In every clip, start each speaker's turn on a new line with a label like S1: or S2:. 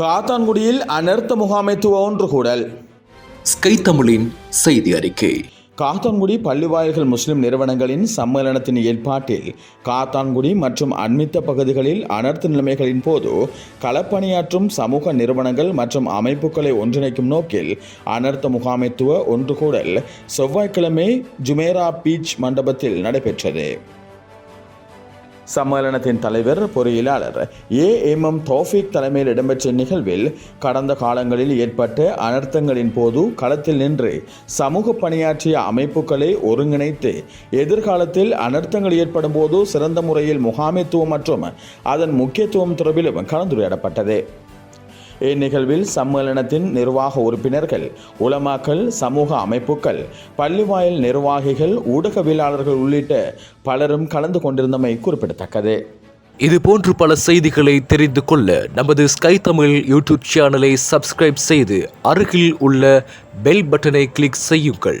S1: காத்தான்குடியில் அனர்த்த முகாமைத்துவ ஒன்று கூடல்.
S2: ஸ்கை தமிழின் செய்தி அறிக்கை.
S1: காத்தான்குடி பள்ளிவாயல்கள் முஸ்லிம் நிறுவனங்களின் சம்மேளனத்தின் ஏற்பாட்டில் காத்தான்குடி மற்றும் அண்மித்த பகுதிகளில் அனர்த்த நிலைமைகளின் போது களப்பணியாற்றும் சமூக நிறுவனங்கள் மற்றும் அமைப்புகளை ஒன்றிணைக்கும் நோக்கில் அனர்த்த முகாமைத்துவ ஒன்று கூடல் செவ்வாய்க்கிழமை ஜுமேரா பீச் மண்டபத்தில் நடைபெற்றது. சம்மேளனத்தின் தலைவர் பொறியியலாளர் ஏ. எம். எம். தோஃபிக் தலைமையில் இடம்பெற்ற நிகழ்வில் கடந்த காலங்களில் ஏற்பட்ட அனர்த்தங்களின் போது களத்தில் நின்று சமூக பணியாற்றிய அமைப்புகளை ஒருங்கிணைத்து எதிர்காலத்தில் அனர்த்தங்கள் ஏற்படும் போது சிறந்த முறையில் முகாமைத்துவம் மற்றும் அதன் முக்கியத்துவம் தொடர்பிலும் கலந்துரையாடப்பட்டது. இந்நிகழ்வில் சம்மேளனத்தின் நிர்வாக உறுப்பினர்கள் உலமாக்கள் சமூக அமைப்புகள் பள்ளிவாயல் நிர்வாகிகள் ஊடகவியலாளர்கள் உள்ளிட்ட பலரும் கலந்து கொண்டிருந்தமை குறிப்பிடத்தக்கது.
S2: இது போன்று பல செய்திகளை தெரிந்து கொள்ள நமது ஸ்கை தமிழ் யூடியூப் சேனலை சப்ஸ்கிரைப் செய்து அருகில் உள்ள பெல் பட்டனை கிளிக் செய்யுங்கள்.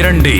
S3: இரண்டு.